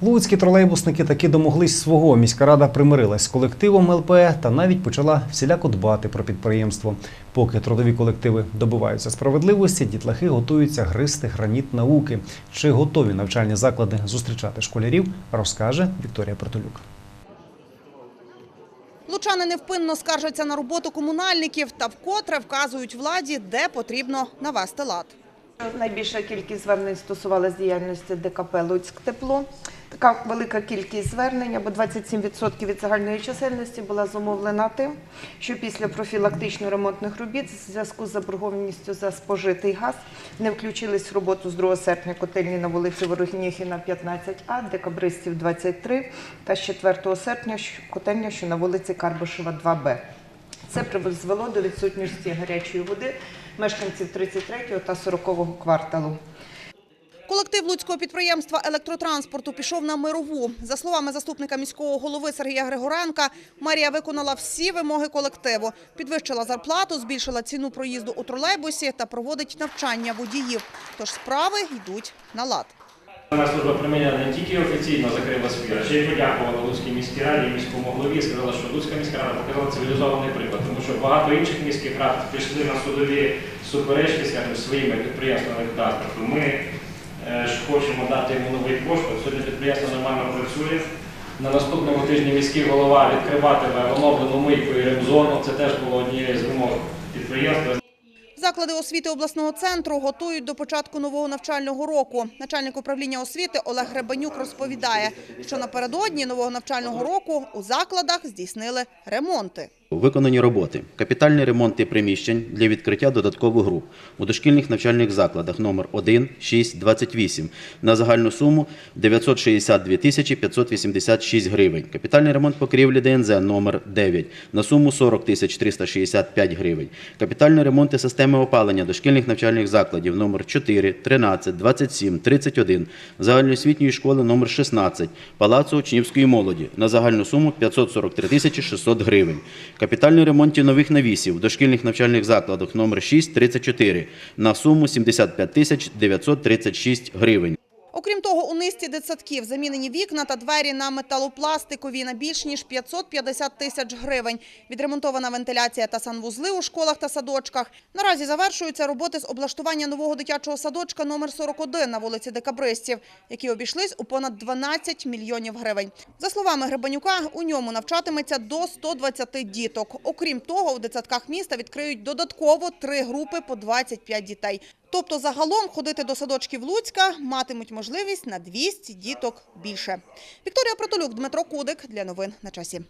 Луцькі тролейбусники таки домоглись свого. Міська рада примирилась з колективом ЛП та навіть почала всіляко дбати про підприємство. Поки трудові колективи добиваються справедливості, дітлахи готуються гристи граніт науки. Чи готові навчальні заклади зустрічати школярів, розкаже Вікторія Протолюк. Лучани невпинно скаржаться на роботу комунальників та вкотре вказують владі, де потрібно навести лад. Найбільша кількість звернень стосувалася діяльності ДКП Луцьк Тепло. Така велика кількість звернень, або 27% від загальної чисельності, була зумовлена тим, що після профілактично-ремонтних робіт в зв'язку з заборгованістю за спожитий газ не включились в роботу з 2 серпня котельні на вулиці Ворогініхіна 15А, декабристів 23 та з 4 серпня котельня, що на вулиці Карбишева 2Б. Це призвело до відсутності гарячої води мешканців 33 та 40 кварталу. Колектив луцького підприємства електротранспорту пішов на мирову. За словами заступника міського голови Сергія Григоренка, мерія виконала всі вимоги колективу, підвищила зарплату, збільшила ціну проїзду у тролейбусі та проводить навчання водіїв. Тож справи йдуть на лад. Наша служба приміняла не тільки офіційно закрила свій, а ще й подякувала Луцькій міській раді і міському голові. Сказала, що Луцька міська рада показала цивілізований приклад, тому що багато інших міських рад пішли на судові суперечки, скажімо, своїми підприємствами транспорту. Ми е, ж хочемо дати йому новий поштовх. Сьогодні підприємство нормально працює. На наступному тижні міський голова відкриватиме оновлену мийку і ремзону. Це теж було однією з вимог підприємства. Заклади освіти обласного центру готують до початку нового навчального року. Начальник управління освіти Олег Гребенюк розповідає, що напередодні нового навчального року у закладах здійснили ремонти. Виконані роботи. Капітальні ремонти приміщень для відкриття додаткових груп у дошкільних навчальних закладах номер 1, 6, 28 на загальну суму 962 тисячі 586 гривень. Капітальний ремонт покрівлі ДНЗ номер 9 на суму 40 тисяч 365 гривень. Капітальні ремонти системи опалення дошкільних навчальних закладів номер 4, 13, 27, 31 загальноосвітньої школи номер 16 Палацу учнівської молоді на загальну суму 543 тисячі 600 гривень. Капітальні ремонти нових навісів в дошкільних навчальних закладах номер 6, 34 на суму 75 тисяч 936 гривень. Окрім того, у низці дитсадків замінені вікна та двері на металопластикові на більш ніж 550 тисяч гривень. Відремонтована вентиляція та санвузли у школах та садочках. Наразі завершуються роботи з облаштування нового дитячого садочка номер 41 на вулиці Декабристів, які обійшлись у понад 12 мільйонів гривень. За словами Гребанюка, у ньому навчатиметься до 120 діток. Окрім того, у дитсадках міста відкриють додатково три групи по 25 дітей. Тобто загалом ходити до садочків Луцька матимуть можливість на 200 діток більше. Вікторія Протолюк, Дмитро Кудик для новин на часі.